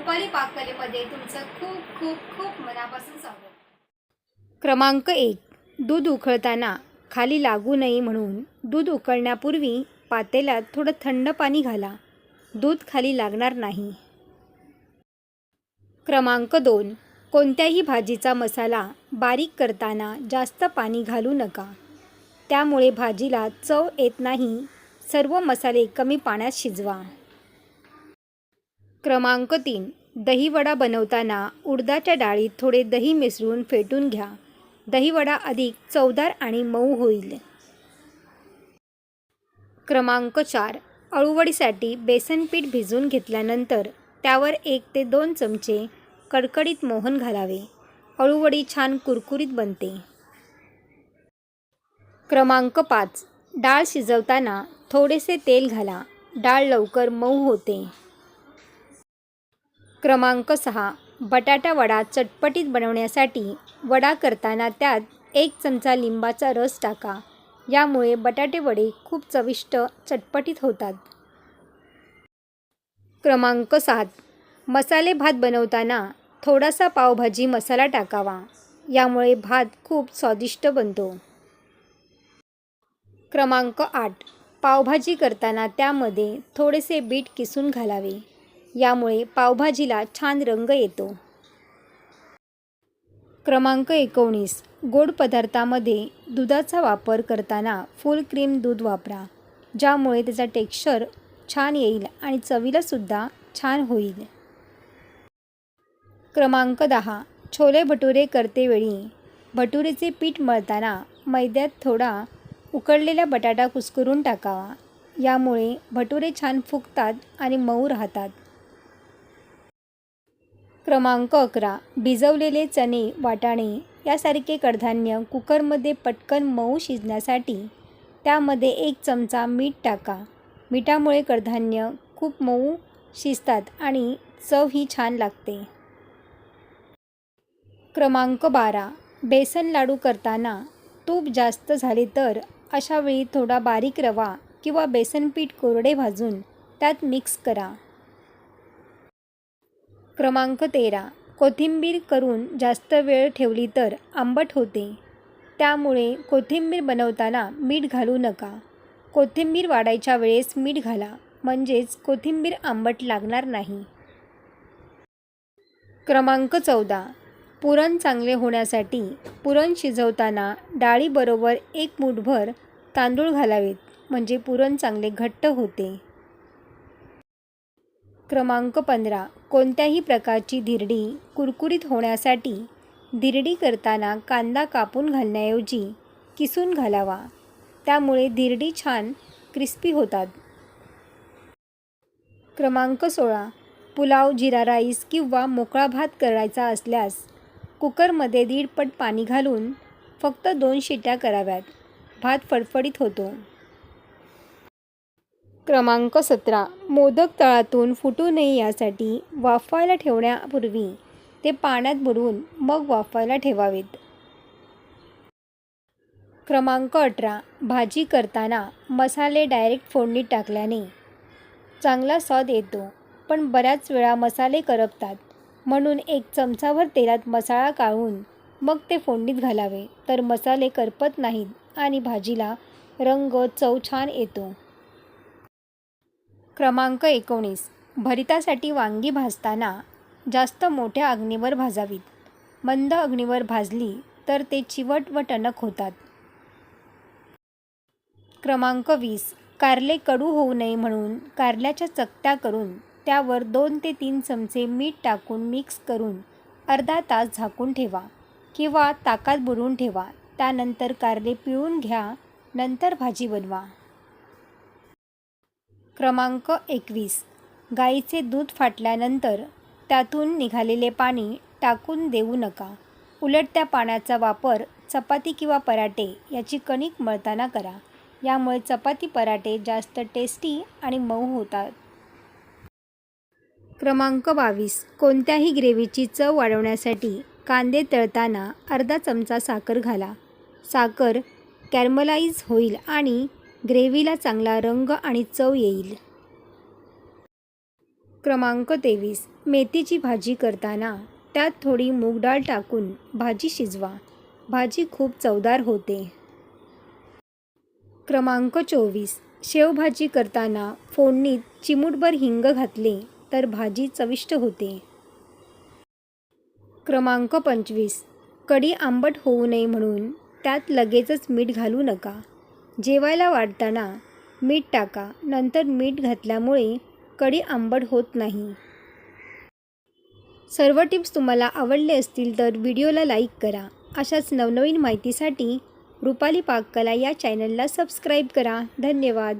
रुपाली पाककलेमध्ये तुमचं खूप खूप खूप मनापासून स्वागत. क्रमांक एक दूध उकळताना खाली लागू नये म्हणून दूध उकळण्यापूर्वी पातेल्यात थोडं थंड पाणी घाला. दूध खाली लागणार नाही. क्रमांक दोन कोणत्याही भाजीचा मसाला बारीक करताना जास्त पाणी घालू नका. त्यामुळे भाजीला चव येत नाही. सर्व मसाले कमी पाण्यात शिजवा. क्रमांक तीन दहीवडा बनवताना उडदाच्या डाळीत थोडे दही मिसळून फेटून घ्या. दहीवडा अधिक चवदार आणि मऊ होईल. क्रमांक चार अळूवडीसाठी बेसनपीठ भिजवून घेतल्यानंतर त्यावर एक ते दोन चमचे कडकडीत मोहन घालावे. अळूवडी छान कुरकुरीत बनते. क्रमांक पाच डाळ शिजवताना थोडेसे तेल घाला. डाळ लवकर मऊ होते. क्रमांक सहा. बटाटा वडा चटपटीत बनवण्यासाठी वडा करताना त्यात एक चमचा लिंबाचा रस टाका. यामुळे बटाटे वडे खूप चविष्ट चटपटीत होतात. क्रमांक सात. मसाले भात बनवताना थोडासा पावभाजी मसाला टाकावा. यामुळे भात खूप स्वादिष्ट बनतो. क्रमांक आठ. पावभाजी करताना त्यामध्ये थोडेसे बीट किसून घालावे. यामुळे पावभाजीला छान रंग येतो. क्रमांक एकोणीस. गोड पदार्थामध्ये दुधाचा वापर करताना फुल क्रीम दूध वापरा ज्यामुळे त्याचा टेक्स्चर छान येईल आणि चवीलासुद्धा छान होईल. क्रमांक दहा. छोले भटुरे करतेवेळी भटुरेचे पीठ मळताना मैद्यात थोडा उकडलेला बटाटा कुस्करून टाकावा. यामुळे भटुरे छान फुगतात आणि मऊ राहतात. क्रमांक अकरा भिजवलेले चणे वाटाणे यासारखे कडधान्य कुकरमध्ये पटकन मऊ शिजण्यासाठी त्यामध्ये एक चमचा मीठ टाका. मिठामुळे कडधान्य खूप मऊ शिजतात आणि चव ही छान लागते. क्रमांक बारा बेसन लाडू करताना तूप जास्त झाले तर अशा वेळी थोडा बारीक रवा किंवा बेसन पीठ कोरडे भाजून त्यात मिक्स करा. क्रमांक तेरा. कोथिंबीर करून जास्त वेळ ठेवली तर आंबट होते. त्यामुळे कोथिंबीर बनवताना मीठ घालू नका. कोथिंबीर वाढायच्या वेळेस मीठ घाला. म्हणजेच कोथिंबीर आंबट लागणार नाही. क्रमांक चौदा. पुरण चांगले होण्यासाठी पुरण शिजवताना डाळीबरोबर एक मूठभर तांदूळ घालावेत. म्हणजे पुरण चांगले घट्ट होते. क्रमांक पंधरा. कोणत्याही प्रकारची धिरडी कुरकुरीत होण्यासाठी धिरडी करताना कांदा कापून घालण्याऐवजी किसून घालावा. त्यामुळे धिरडी छान क्रिस्पी होतात. क्रमांक सोळा. पुलाव जिरा राईस किंवा मोकळा भात करायचा असल्यास कुकरमध्ये दीड पट पाणी घालून फक्त दोन शिट्या कराव्यात. भात फडफडीत होतो. क्रमांक सतरा. मोदक तळातून फुटू नये यासाठी वाफवायला ठेवण्यापूर्वी ते पाण्यात बुडवून मग वाफवायला ठेवावेत. क्रमांक अठरा. भाजी करताना मसाले डायरेक्ट फोडणीत टाकल्याने चांगला स्वाद येतो पण बऱ्याच वेळा मसाले करपतात. म्हणून एक चमचाभर तेलात मसाला काढून मग ते फोडणीत घालावे. तर मसाले करपत नाहीत आणि भाजीला रंग चव छान येतो. क्रमांक एकोणीस. भरितासाठी वांगी भाजताना जास्त मोठ्या अग्नीवर भाजावीत. मंद अग्नीवर भाजली तर ते चिवट व टणक होतात. क्रमांक वीस. कारले कडू होऊ नये म्हणून कारल्याच्या चकत्या करून त्यावर दोन ते तीन चमचे मीठ टाकून मिक्स करून अर्धा तास झाकून ठेवा किंवा ताकात बुडवून ठेवा. त्यानंतर कारले पिळून घ्या नंतर भाजी बनवा. क्रमांक एकवीस. गाईचे दूध फाटल्यानंतर त्यातून निघालेले पाणी टाकून देऊ नका. उलट त्या पाण्याचा वापर चपाती किंवा पराठे याची कणिक मळताना करा. यामुळे चपाती पराठे जास्त टेस्टी आणि मऊ होतात. क्रमांक बावीस. कोणत्याही ग्रेव्हीची चव वाढवण्यासाठी कांदे तळताना अर्धा चमचा साखर घाला. साखर कॅरमलाइज होईल आणि ग्रेव्हीला चांगला रंग आणि चव येईल. क्रमांक तेवीस. मेथीची भाजी करताना त्यात थोडी मूगडाळ टाकून भाजी शिजवा. भाजी खूप चवदार होते. क्रमांक चोवीस. शेवभाजी करताना फोडणीत चिमूटभर हिंग घातले तर भाजी चविष्ट होते. क्रमांक पंचवीस. कढी आंबट होऊ नये म्हणून त्यात लगेचच मीठ घालू नका. जेवायला वाढताना मीठ टाका नंतर मीठ घातल्यामुळे कढी आंबट होत नाही. सर्व टिप्स तुम्हाला आवडले असतील तर व्हिडिओला लाईक करा. अशाच नवनवीन माहितीसाठी रुपाली पाककला या चॅनलला सबस्क्राईब करा. धन्यवाद.